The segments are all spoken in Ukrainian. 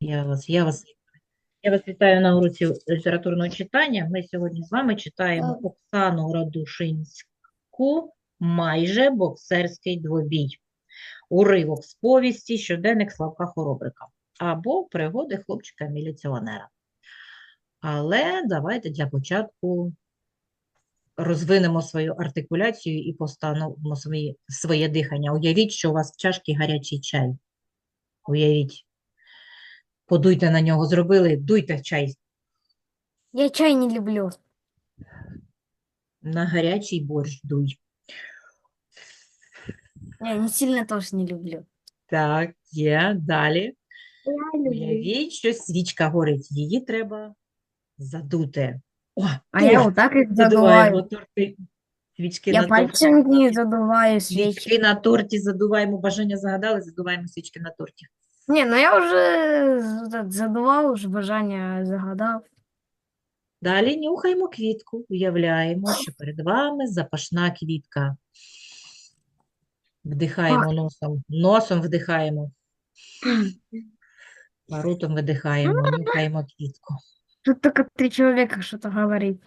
Я вас, я вас, я вас вітаю на уроці літературного читання. Ми сьогодні з вами читаємо Оксану Радушинську «Майже боксерський двобій». Уривок з повісті «Щоденник Славка Хоробрика» або «Пригоди хлопчика-міліціонера». Але давайте для початку розвинемо свою артикуляцію і постановимо свої, своє дихання. Уявіть, що у вас в чашці гарячий чай. Уявіть. Подуйте на нього, зробили, дуйте чай Я чай не люблю. на гарячий борщ дуй. Я не сильно тоже не люблю. Так, є. Далі. Я Уявіть, що свічка горить. Її треба задути. О, А я о, вот так их задуваємо задуваю. торти. Свічки Я на торті. пальцем не задуваю свечи. Свічки на торті задуваємо. Бажання загадали, задуваємо свічки на торті. Не, ну я уже з- задував, уже бажання загадав. Далі нюхаємо квітку. Уявляємо, що перед вами запашна квітка. Вдихаємо носом. Носом вдихаємо. А ротом видихаємо. Нюхаємо квітку. Тут только три человека что-то говорит.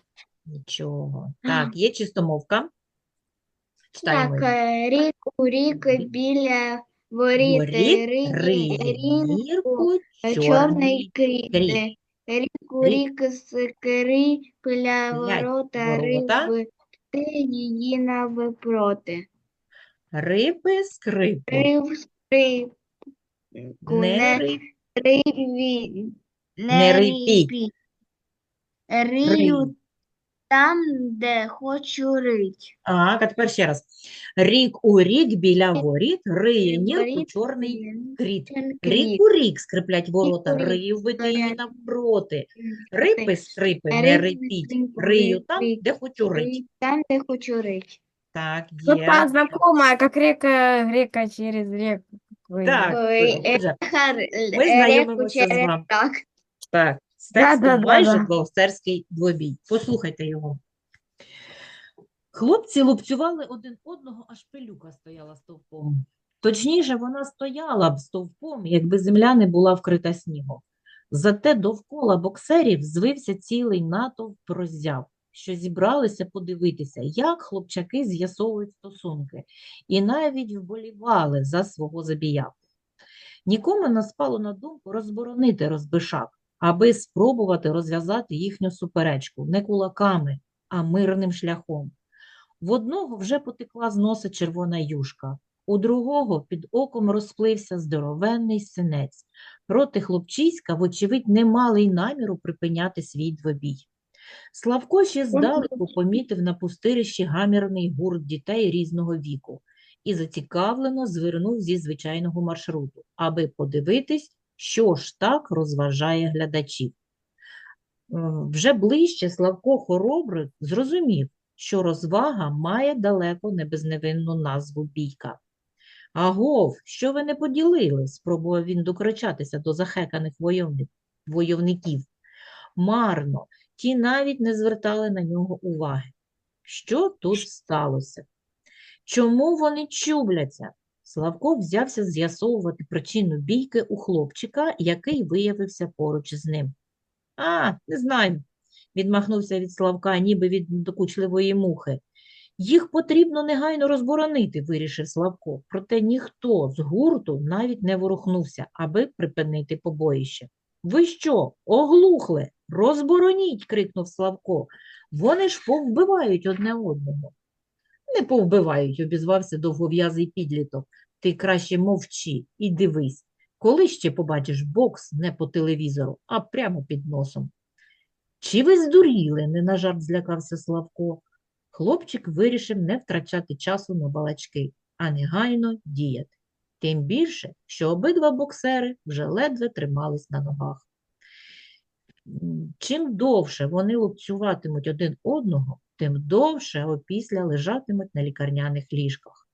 Нічого. Так, є чистомовка. Читаємо. Так, е, рік у рік біля воріт, Воріт, ри- риє рінку, чорний кріт. кріт. Рік скри, біля ворота, риби, ти її навпроти. риби, скрипу. Рив скрипку, Не не ри- риві, Не не рипі. Рию там, де хочу рить. Так, а тепер ще раз. Рік у рік біля воріт, риє нірку, Воріт, чорний кріт. Чорний Рік кріт. у рік скриплять ворота, у рік рию бити її стоять. навпроти. Рипи, скрипи, не Риби, рипіть. скрипи, Рию там, рипіть. де хочу рить. Рить там, де хочу рить. Так, Что-то є. знакомое, как река, река через реку. Ой, Так, Ой, отже, Хар- ми реку знайомимося з через вами. так. З Да, текстом да, да, майже да. боксерський двобій. Послухайте його. Хлопці лупцювали один одного, аж пилюка стояла стовпом. Точніше, вона стояла б стовпом, якби земля не була вкрита снігом. Зате довкола боксерів звився цілий натовп роззяв, що зібралися подивитися, як хлопчаки з'ясовують стосунки, і навіть вболівали за свого забіяку. Нікому не спало на думку розборонити розбишак, аби спробувати розв'язати їхню суперечку не кулаками, а мирним шляхом. В одного вже потекла з носа червона юшка, у другого під оком розплився здоровенний синець. Проти хлопчиська, вочевидь, не мали й наміру припиняти свій двобій. Славко ще здалеку помітив на пустирищі гамірний гурт дітей різного віку і зацікавлено звернув зі звичайного маршруту, аби подивитись, що ж так розважає глядачів. Вже ближче Славко Хоробрик зрозумів, що розвага має далеко не безневинну назву бійка. Агов, що ви не поділили? спробував він докричатися до захеканих войовників. Марно, ті навіть не звертали на нього уваги. Що тут сталося? Чому вони чубляться? Славко взявся з'ясовувати причину бійки у хлопчика, який виявився поруч з ним. А, не знаю, відмахнувся від Славка, ніби від докучливої мухи. Їх потрібно негайно розборонити, вирішив Славко. Проте ніхто з гурту навіть не ворухнувся, аби припинити побоїще. Ви що, оглухли? Розбороніть, крикнув Славко. Вони ж повбивають одне одного. Не повбивають, обізвався довгов'язий підліток. Ти краще мовчи і дивись. Коли ще побачиш бокс не по телевізору, а прямо під носом. Чи ви здуріли? не на жарт злякався Славко. Хлопчик вирішив не втрачати часу на балачки, а негайно діяти. Тим більше, що обидва боксери вже ледве тримались на ногах. Чим довше вони лупцюватимуть один одного, тим довше опісля лежатимуть на лікарняних ліжках.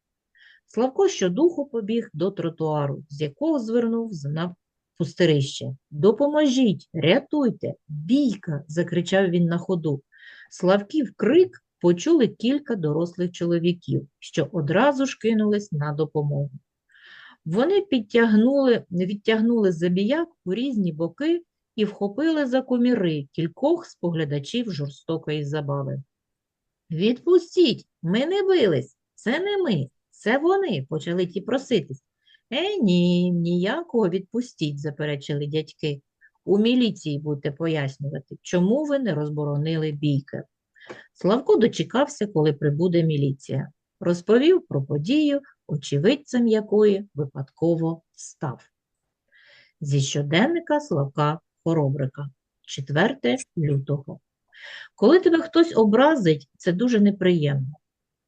Славко щодуху побіг до тротуару, з якого звернув на пустирище. Допоможіть, рятуйте, бійка! закричав він на ходу. Славків крик почули кілька дорослих чоловіків, що одразу ж кинулись на допомогу. Вони підтягнули, відтягнули забіяк у різні боки і вхопили за коміри кількох споглядачів жорстокої забави. Відпустіть, ми не бились, це не ми, це вони, почали ті проситись. Е, ні, ніякого відпустіть, заперечили дядьки. У міліції будете пояснювати, чому ви не розборонили бійки. Славко дочекався, коли прибуде міліція. Розповів про подію, очевидцем якої випадково став. Зі щоденника Славка Хоробрика, 4 лютого. Коли тебе хтось образить, це дуже неприємно.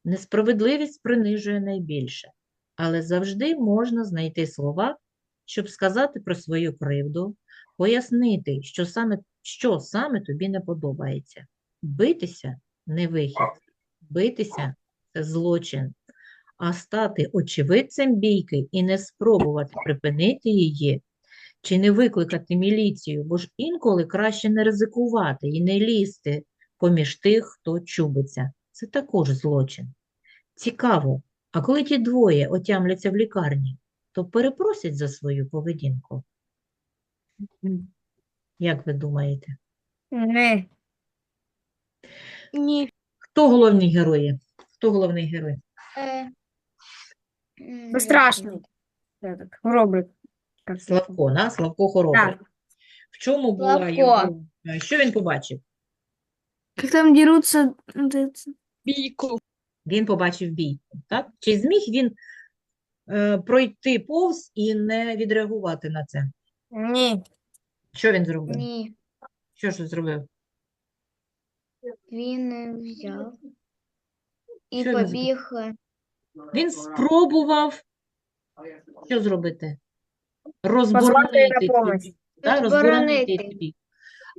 Несправедливість принижує найбільше, але завжди можна знайти слова, щоб сказати про свою кривду, пояснити, що саме, що саме тобі не подобається. Битися не вихід, битися це злочин, а стати очевидцем бійки і не спробувати припинити її, чи не викликати міліцію, бо ж інколи краще не ризикувати і не лізти поміж тих, хто чубиться. Це також злочин. Цікаво, а коли ті двоє отямляться в лікарні, то перепросять за свою поведінку. Як ви думаєте? Не. Ні. Хто головні герої? Хто головний герой? Е, страшний. Славко, на? Славко Хоробрий. Так. В чому була Славко. його... Що він побачив? Там дерутся? Бійку. Він побачив бійку, так? Чи зміг він е, пройти повз і не відреагувати на це? Ні. Що він зробив? Ні. Що ж зробив? Він взяв і Що він побіг. е, Він спробував що зробити? Позвати Розборонити цю помощь. Розборонити Розборонити. цю.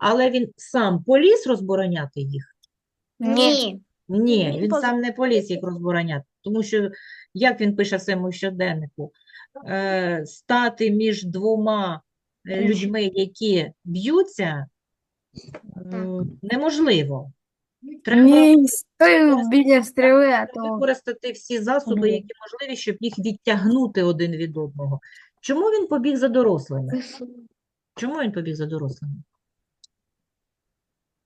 Але він сам поліз розбороняти їх? Ні. Ні, Він він поз- сам не поліз їх розбороняти, тому що, як він пише в своєму щоденнику, е, стати між двома е, людьми, які б'ються, е, неможливо. Треба Ні, стою біля стріли, а то використати всі засоби, Мгм. які можливі, щоб їх відтягнути один від одного. Чому він побіг за дорослими? Чому він побіг за дорослими?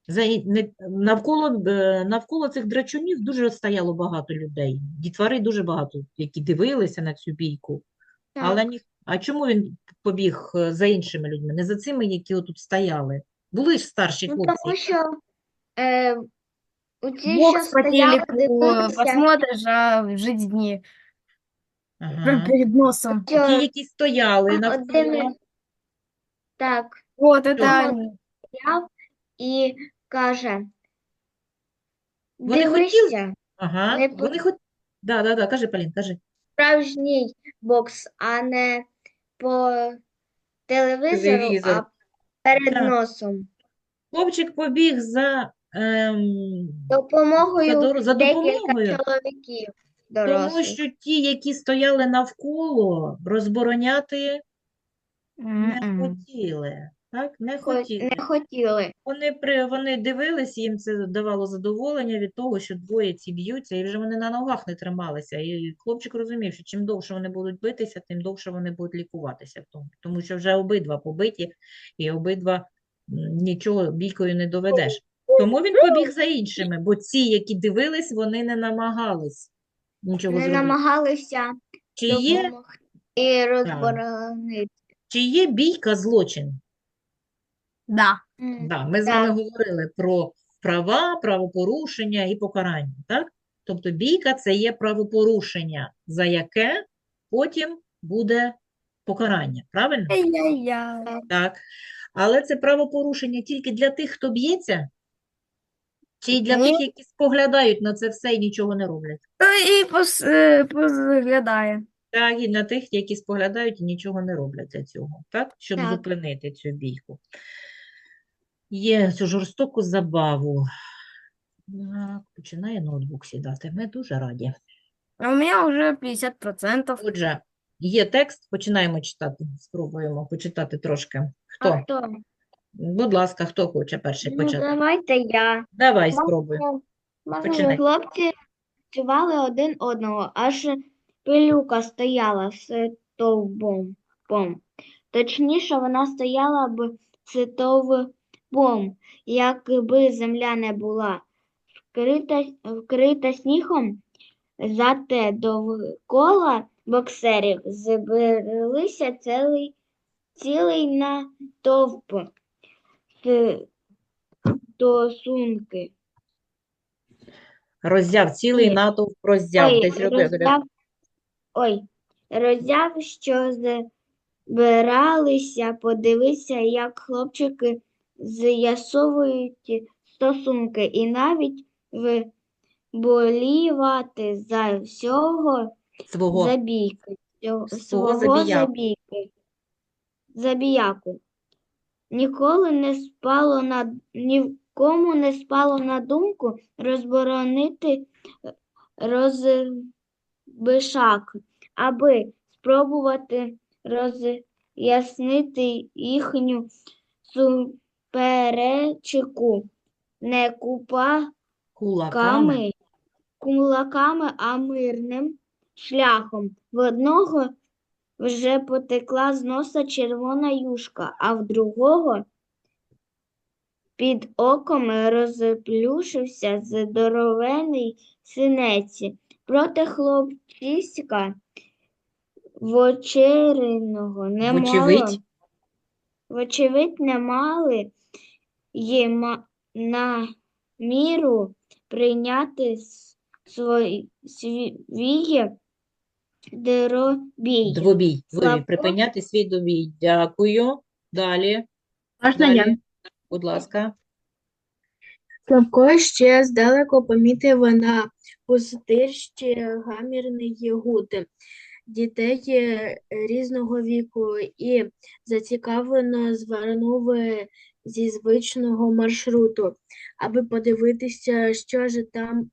За, не, навколо, е, навколо цих драчунів дуже стояло багато людей. Дітвори дуже багато, які дивилися на цю бійку. Але ні, а чому він побіг е, за іншими людьми? Не за цими, які отут стояли. Були ж старші Ну, хлопці. тому що е, у ті, що бокс стояли, дивилися, посмотришь, а в Ага. перед носом. що Ті, які стояли навколо. один так Вот это Ага. они. стояв і каже, Вони хотіли- дивися, Ага. Не Вони хоч... Да, да, да, кажи, Полін, кажи. справжній бокс, а не по телевізору, Телевізор. а перед Так. носом. Хлопчик побіг за, ем, Допомогою за, дор- за декілька допомогою. чоловіків Тому що ті, які стояли навколо, розбороняти не хотіли. Так, не Хо- хотіли. Не хотіли. Вони, при, вони дивились, їм це давало задоволення від того, що двоє ці б'ються, і вже вони на ногах не трималися. І хлопчик розумів, що чим довше вони будуть битися, тим довше вони будуть лікуватися. в Тому, тому що вже обидва побиті, і обидва м, нічого бійкою не доведеш. Тому він побіг за іншими, бо ці, які дивились, вони не намагались нічого Не зробити. намагалися Чи є, допомогти розборонити. чи є бійка злочин? Да. М, Да, ми з вами говорили про права, правопорушення і покарання, так? Тобто бійка – це є правопорушення, за яке потім буде покарання, правильно? Так. Але це правопорушення тільки для тих, хто б'ється, чи для Ні. тих, які споглядають на це все і нічого не роблять? І пос, е, позаглядає. Так, і на тих, які споглядають і нічого не роблять для цього, так? Щоб Так. зупинити цю бійку. Є цю жорстоку забаву. Так, починає ноутбук сідати. Ми дуже раді. А у меня уже 50%. Отже, є текст, починаємо читати. Спробуємо почитати трошки. А Хто? Будь ласка, хто хоче перший Ну, почати? давайте я. Давай спробуй. Починай. Хлопці цювали один одного, аж пилюка стояла, стовбом. Пом. Точніше, вона стояла б стовпом, якби земля не була вкрита, вкрита снігом, зате довкола боксерів збереглися цілий, цілий натовп стосунки. Роззяв, цілий Ні. натовп роззяв. Ой, Десь роби- роззяв, ой, роззяв, що збиралися подивитися, як хлопчики з'ясовують стосунки, і навіть виболівати за всього свого. забійки, Свого свого забіяку. забійки, забіяку. Ніколи не спало на нікому не спало на думку розборонити розбишак, аби спробувати роз'яснити їхню суперечку не купа Кулаками. кулаками, кулаками, а мирним шляхом. В одного вже потекла з носа червона юшка, а в другого під оком розплющився здоровений синець. Проти хлопчиська вочереного не мало. Вочевидь. Не мали їм на міру прийняти свої свій дробій. Двобій. Двобій. Славко. Припиняти свій добій. Дякую. Далі. Можна я? Будь ласка. Славко ще здалеку помітив на пустирищі гамірний гуд дітей е, різного віку і зацікавлено звернув е, зі звичного маршруту, аби подивитися, що ж там,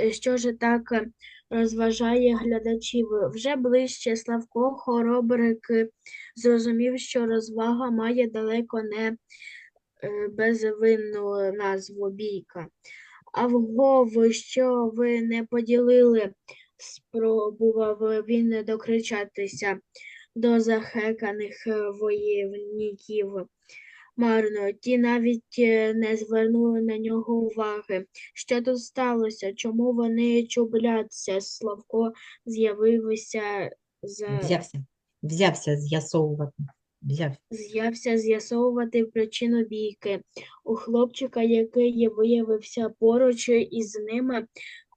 е, що ж так е, розважає глядачів. Вже ближче Славко Хоробрик зрозумів, що розвага має далеко не е, безвинну назву бійка. А вгов, що ви не поділили, спробував він докричатися до захеканих воєвників. Марно, ті навіть е, не звернули на нього уваги. Що тут сталося? Чому вони чубляться? Славко з'явився за Взявся. Взявся з'ясовувати. Взявся. З'явся з'ясовувати причину бійки у хлопчика, який виявився поруч із ними,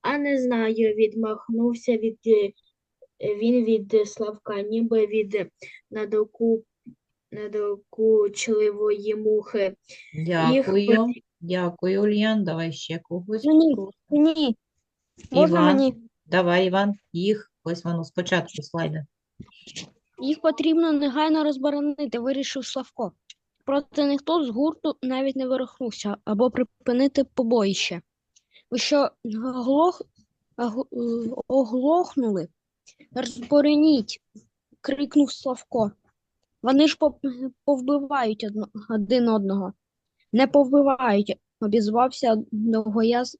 а не знаю, відмахнувся від е, він від Славка, ніби від надоку, надокучливої мухи. Дякую. Дякую, Ульян. Давай ще когось. Мені. Прошу. Ні. Можна Іван. мені? Давай, Іван. Їх. Ось воно спочатку слайди. Їх потрібно негайно розборонити, вирішив Славко. Проте ніхто з гурту навіть не ворухнувся або припинити побоїще. Ви що, оглох... е, оглохнули? Розбороніть, крикнув Славко. Вони ж повбивають один одного. Не повбивають, обізвався довгояз...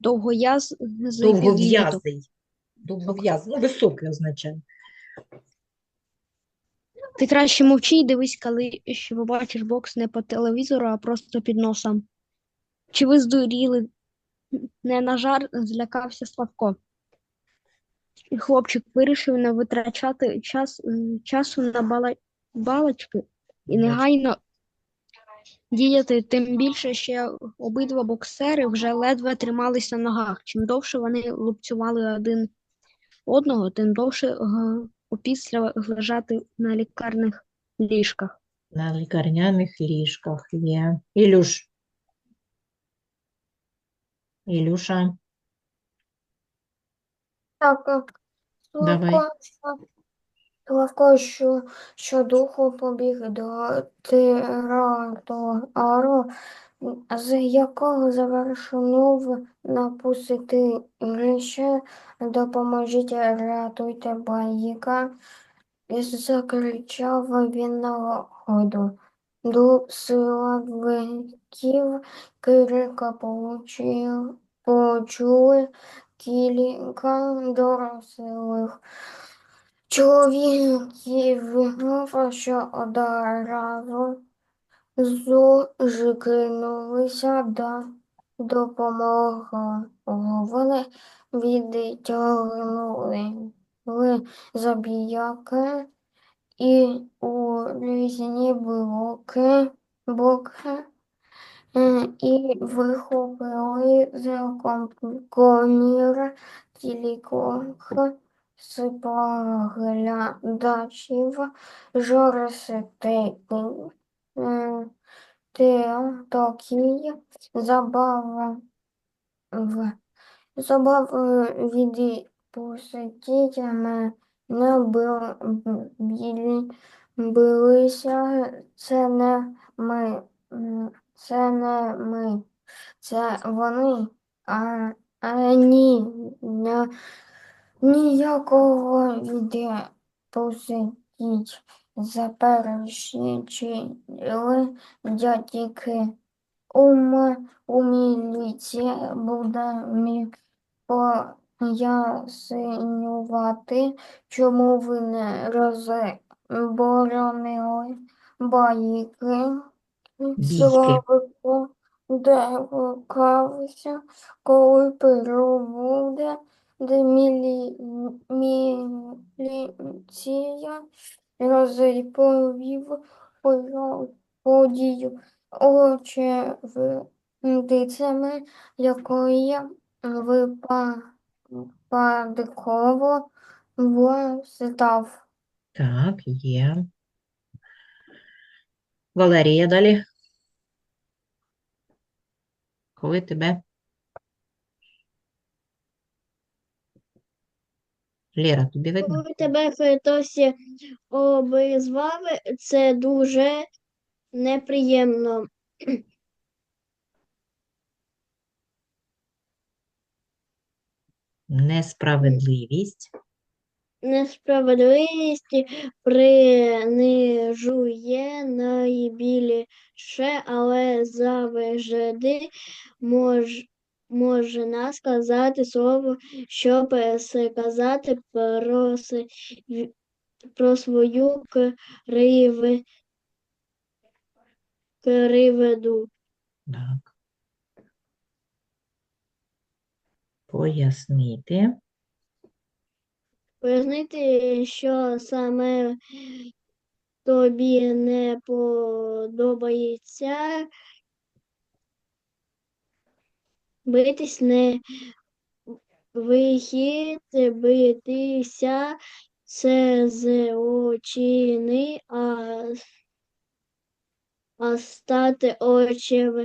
довгояз Довгов'язий. Довгов'язий. Ну, високий означає. Ти краще мовчи і дивись, коли що побачиш бокс не по телевізору, а просто під носом. Чи ви здуріли? Не на жар злякався Славко. Хлопчик вирішив не витрачати час, часу на бала, балачки і негайно діяти, тим більше ще обидва боксери вже ледве трималися на ногах. Чим довше вони лупцювали один одного, тим довше е, опісля лежати на лікарних ліжках. На лікарняних ліжках є. Ілюш. Ілюша. Так, Давай. Славко, Славко, що, духу побіг до тротуару, з якого завершив напустити лише допоможіть, рятуйте байка, закричав він на ходу. До силовиків крика получив, почули кілька дорослих Чоловіків гнув, що одразу зукинулися до допомоги. Вони відтягнули забіяки і у різні блоки, боки і вихопили з ком- комір кількох споглядачів жорстокий те- такий в забав від посетителями не бу- білі билися, це не ми, це не ми, це вони, а, а ні, ня- ніякого від посетіть заперечили дядьки. У, м- у міліції буде мі пояснювати, чому ви не розборонили байки. Славику докався, коли прибуде, де мілі... міліція розповів подію очевидцями, якої випадково став. Так, є. Валерія, далі. Коли тебе? Лера, тобі видно? Коли тебе хтось обізвав, це дуже неприємно. Несправедливість. Несправедливість принижує найбільше, але завжди мож, можна сказати слово, щоб сказати про, про свою криви, кривду. Так. Пояснити. Пояснити, що саме тобі не подобається, битись не вихід, битися це злочини, а, а стати очевидцем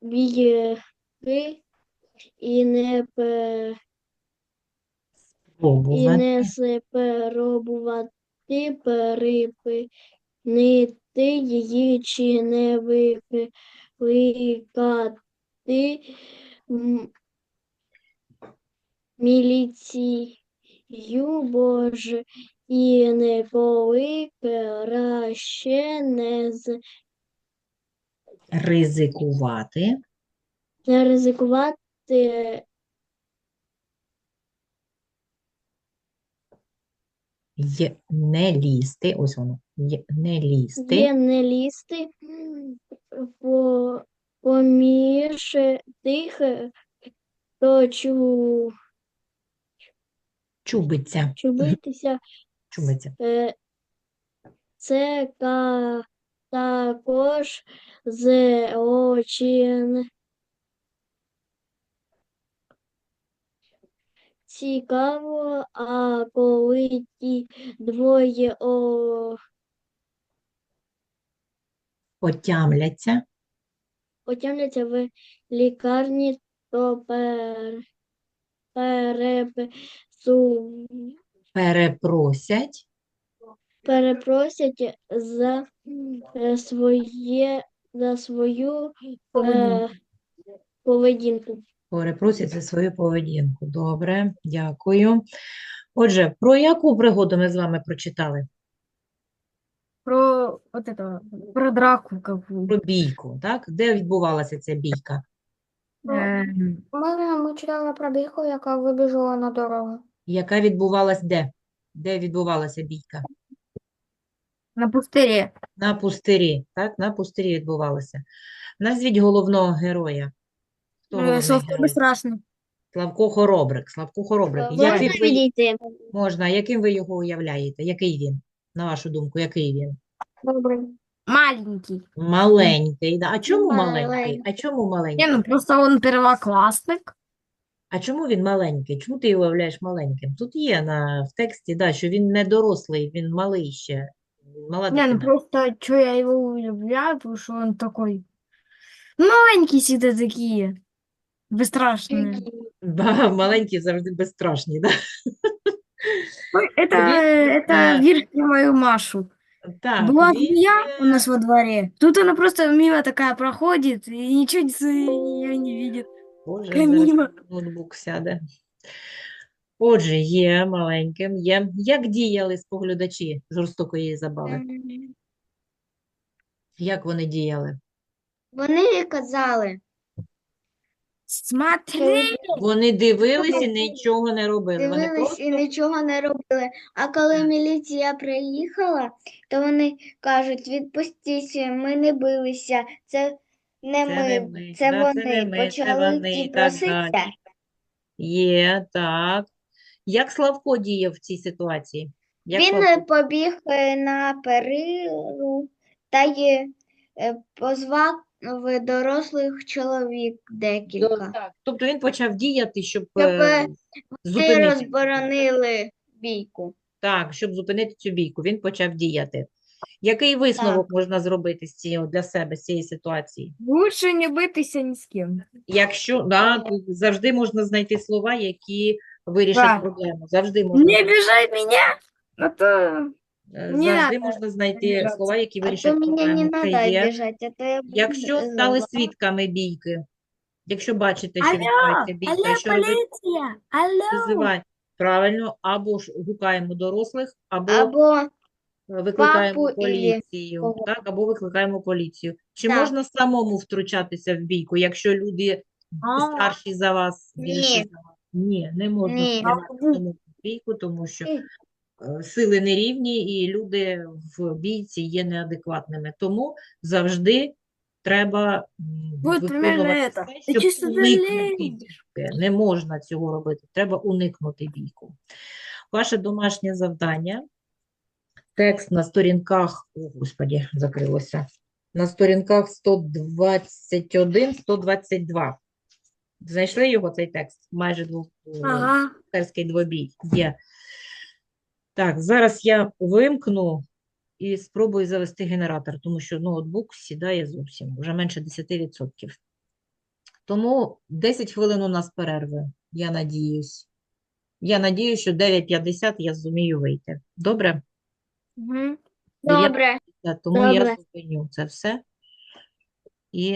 бійки і не пе- і не спробувати перепинити її чи не викликати міліцію, бо ж і ніколи краще не, з- Ризикувати. не ризикувати Й не лізти. Ось воно. Й не лізти. є не лізти по, поміж тих, хто чу, Чубиться. чубитися. Чубиться. Е, Це ка, також злочин. Цікаво, а коли ті двоє о, Отямляться. отямляться в лікарні, то пер, перепису, Перепросять. перепросять за е, своє, за свою е, поведінку. Перепросять за свою поведінку. Добре, дякую. Отже, про яку пригоду ми з вами прочитали? Про вот это, про драку какую. Про бійку, так? Де відбувалася ця бійка? Е, Ми, ми читали про бійку, яка вибіжала на дорогу. Яка відбувалась де? Де відбувалася бійка? на пустирі. На пустирі, так? На пустирі відбувалася. Назвіть головного героя. Хто Е, головний Славко герой? Безстрашний. Славко Хоробрик. Славко Хоробрик. Можна Яким ви, відійти? можна, яким ви його уявляєте? Який він? На вашу думку, який він? Добре. Маленький. Маленький. да. А чому маленький? Маленький. А чому Не, маленький? ну просто он первоклассник. А чому він маленький? Чому ти його уявляєш маленьким? Тут є на, в тексті, да, що він не дорослий, він малий ще. Мала Не, ну дитина. просто что я его удивляю, потому что он такой маленький всегда такие. Бесстрашные. Ба, маленький завжди безстрашний, да? Ой, это, Він, это е, Вирки мою Машу. Так, Была він, змея е, у нас во дворе. Тут она просто мимо такая проходит и ничего с нее не видит. Боже, Така зараз міма. ноутбук сяде. Отже, є маленьким, є. Як діяли споглядачі жорстокої забави? Як вони діяли? Вони казали, Смотри, Вони дивились і нічого не робили. Вони дивились просто і нічого не робили. А коли міліція приїхала, то вони кажуть, відпустіть, ми не билися, це не Це ми, не ми, це да, це не вони. ми, це Почали вони ті і так далі. проситися. є, так. Як Славко діяв в цій ситуації? Як Він Славко? е, побіг е, на перерву та й е, позвав е, дорослих чоловік декілька. Так. Тобто він почав діяти, щоб Щоб, е, е, Вони зупинити. розборонили бійку. Так, щоб зупинити цю бійку, він почав діяти. Який висновок можна зробити з цієї, для себе з цієї ситуації? лучше не битися ни с кем. Якщо да, тут завжди можна знайти слова, які вирішать Так. проблему. Завжди можна, Не обижай меня, а то е, не завжди надо можна знайти обижатися. слова, які А то вирішать не проблему. Це треба є. біжати, а то я буду Якщо стали свідками бійки, якщо бачите, що Алло, відбувається бійка, алло, що робити? полиция, алло. Визивай. Правильно, або ж гукаємо дорослих, або Або е, викликаємо папу ілі поліцію, кого. так, або викликаємо поліцію. Чи Так. можна самому втручатися в бійку, якщо люди А. старші за вас, більші Ні. за вас? Ні, не можна Ні. втручатися в бійку, тому що Ні. Е, сили нерівні і люди в бійці є неадекватними. Тому завжди треба м, виконувати все, щоб чисто уникнути бійки. Не можна цього робити, треба уникнути бійку. Ваше домашнє завдання. Текст на сторінках, о, господі, закрилося. На сторінках 121-122. Знайшли його цей текст? Майже двох Ага. боксерський двобій є. Так, зараз я вимкну і спробую завести генератор, тому що ноутбук сідає зовсім, вже менше 10%. Тому 10 хвилин у нас перерви, я надіюсь. Я надіюсь, що 9.50 я зумію вийти. Добре? Мгм. добре. Тому я зупиню це все.